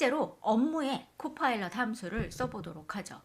실제로 업무에 코파일럿 함수를 써보도록 하죠.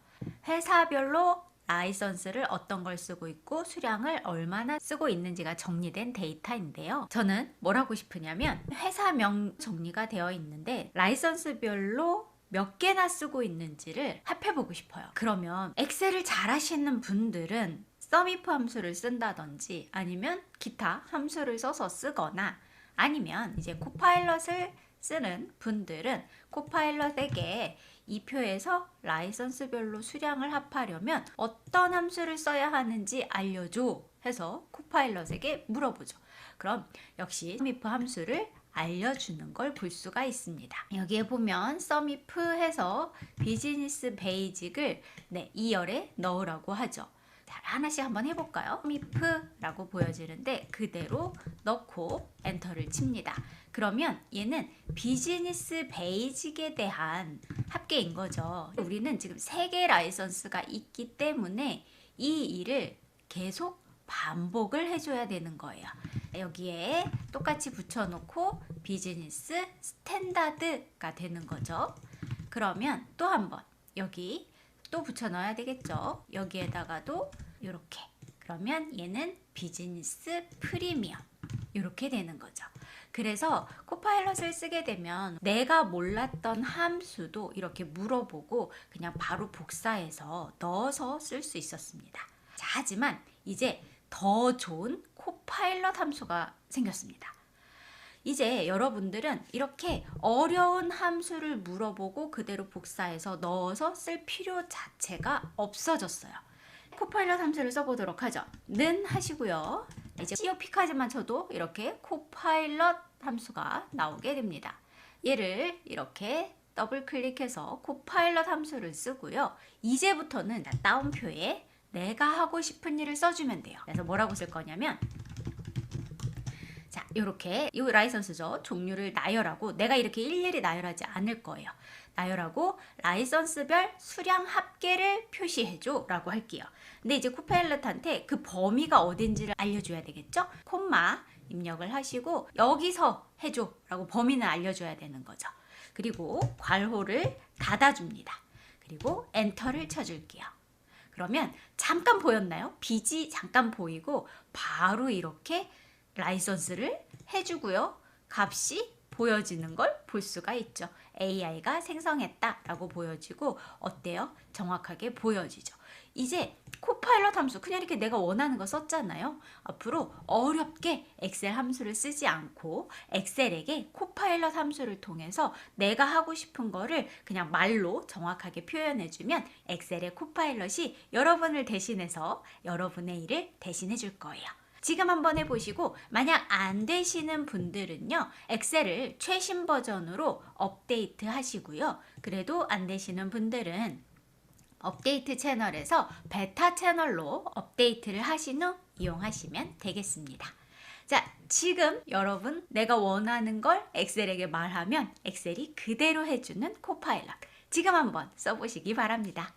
회사별로 라이선스를 어떤 걸 쓰고 있고 수량을 얼마나 쓰고 있는지가 정리된 데이터인데요. 저는 뭘 하고 싶으냐면 회사명 정리가 되어 있는데 라이선스별로 몇 개나 쓰고 있는지를 합해보고 싶어요. 그러면 엑셀을 잘 하시는 분들은 서미프 함수를 쓴다든지 아니면 기타 함수를 써서 쓰거나 아니면 이제 코파일럿을 쓰는 분들은 코파일럿에게 이 표에서 라이선스별로 수량을 합하려면 어떤 함수를 써야 하는지 알려줘 해서 코파일럿에게 물어보죠. 그럼 역시 서미프 함수를 알려주는 걸 볼 수가 있습니다. 여기에 보면 서미프 해서 비즈니스 베이직을 네, 2열에 넣으라고 하죠. 자, 하나씩 한번 해볼까요? 서미프라고 보여지는데 그대로 넣고 엔터를 칩니다. 그러면 얘는 비즈니스 베이직에 대한 합계인 거죠. 우리는 지금 세 개 라이선스가 있기 때문에 이 일을 계속 반복을 해줘야 되는 거예요. 여기에 똑같이 붙여놓고 비즈니스 스탠다드가 되는 거죠. 그러면 또 한번 여기 또 붙여 넣어야 되겠죠. 여기에다가도 이렇게 그러면 얘는 비즈니스 프리미엄 이렇게 되는 거죠. 그래서 코파일럿을 쓰게 되면 내가 몰랐던 함수도 이렇게 물어보고 그냥 바로 복사해서 넣어서 쓸 수 있었습니다. 자, 하지만 이제 더 좋은 코파일럿 함수가 생겼습니다. 이제 여러분들은 이렇게 어려운 함수를 물어보고 그대로 복사해서 넣어서 쓸 필요 자체가 없어졌어요. 코파일럿 함수를 써보도록 하죠. 는 하시고요. 이제 COP까지만 쳐도 이렇게 코파일럿 함수가 나오게 됩니다. 얘를 이렇게 더블 클릭해서 코파일럿 함수를 쓰고요. 이제부터는 다운표에 내가 하고 싶은 일을 써주면 돼요. 그래서 뭐라고 쓸 거냐면 자, 이렇게 이 라이선스죠. 종류를 나열하고 내가 이렇게 일일이 나열하지 않을 거예요. 나열하고 라이선스별 수량 합계를 표시해줘 라고 할게요. 근데 이제 코파일럿한테 그 범위가 어딘지를 알려줘야 되겠죠? 콤마 입력을 하시고 여기서 해줘 라고 범위는 알려줘야 되는 거죠. 그리고 괄호를 닫아줍니다. 그리고 엔터를 쳐줄게요. 그러면 잠깐 보였나요? 빛이 잠깐 보이고 바로 이렇게 라이선스를 해주고요. 값이 보여지는 걸 볼 수가 있죠. AI가 생성했다라고 보여지고 어때요? 정확하게 보여지죠. 이제 코파일럿 함수 그냥 이렇게 내가 원하는 거 썼잖아요. 앞으로 어렵게 엑셀 함수를 쓰지 않고 엑셀에게 코파일럿 함수를 통해서 내가 하고 싶은 거를 그냥 말로 정확하게 표현해주면 엑셀의 코파일럿이 여러분을 대신해서 여러분의 일을 대신해 줄 거예요. 지금 한번 해보시고 만약 안 되시는 분들은요 엑셀을 최신 버전으로 업데이트 하시고요 그래도 안 되시는 분들은 업데이트 채널에서 베타 채널로 업데이트를 하신 후 이용하시면 되겠습니다. 자, 지금 여러분 내가 원하는 걸 엑셀에게 말하면 엑셀이 그대로 해주는 코파일럿. 지금 한번 써보시기 바랍니다.